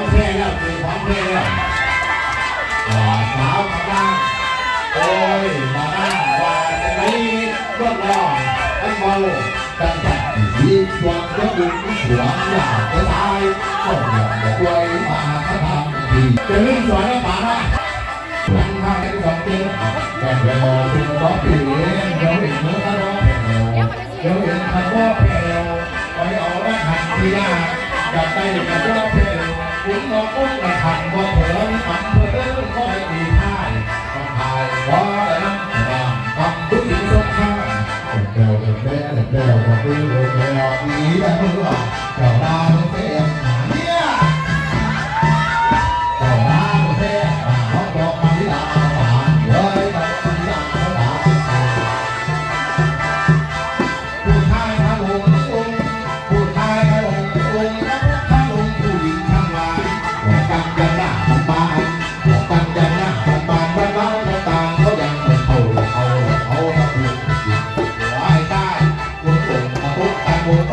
องเพลงแล้วเป็นของเพลงแล้วสาวมาบ้างโอ้ยมาบ้างว่าจะไหนรถรออันเมาตั้งแต่ยีนชวนก็ดึงหัวหน้าจะตายก็อยากจะด้วยมาทำดีจะลื่นสวนให้ป่านะทั้งห้าทั้งสองเจ็ดแต่เวลาคุณก็เปลี่ยนเราเห็นเมื่อเขาร้องแผ่วเราเห็นคำว่าแผ่วไปเอาว่าหันที่ยากอยากได้กับว่าแผ่ว คุณมองอุ้งละหันว่เถินมันเถินก็ไม่มีท่ายต้องทายว่าแล้วทำผู้หญิงสงครามแก้วเดี๋ยวแม่เดี๋ยวแกพี่เดี๋ยวเดี๋ยวอีแบบ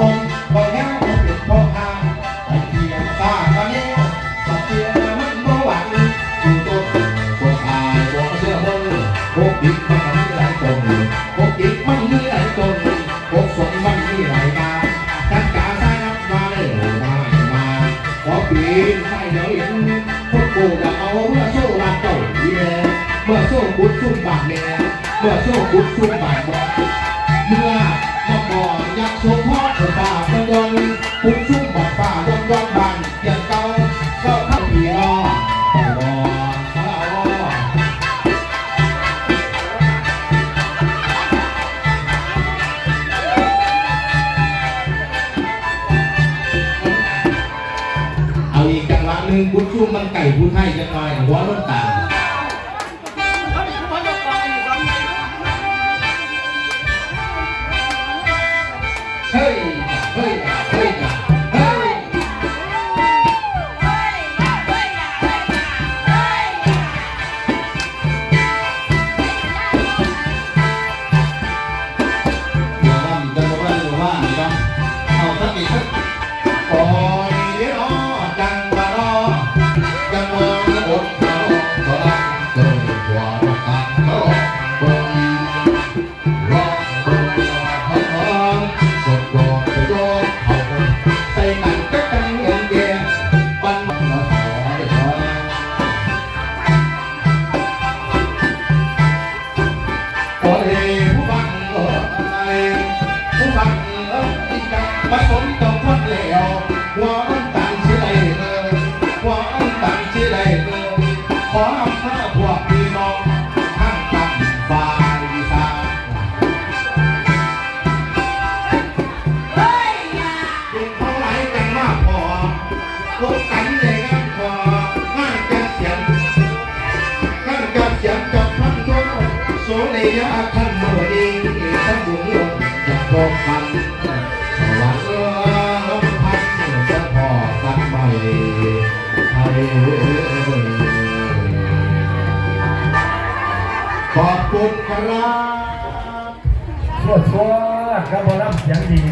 ะโกนองพอแล้วเปลี่ยนพอทางไอ้เกียร์ตาตะเนี้ยตะเกียมันบ่หวังอยู่ต้นคนตายบอกเชื่อคนพวกดิบมันมีหลายตนพวกดิบมันมีหลายตนพวกสนมันมีหลายมาจันจ่าใส่น้ำมาเลยมามาขอปีนใส่เดี๋ยวเห็นพวกกูจะเอาเมื่อโซ่ลาเต่าเยี่ยเมื่อโซ่กุดซุ่มบากเนี่ยเมื่อโซ่กุดซุ่มบากบอกเมื่อ งหวะหนึ่งปุ้งชุ่มมันไก่ผู้ไทยจะน้อยหัวล้นตาเฮ้ย เฮ้ย พบกันเลย ยยะขันโมดีทั้งบุญลงจะพบกันสวรรค์เออลมพัดจะพอกันใหม่ไทยขอบคุณครับโคตรโคตรครับบอลลัมเสียงดี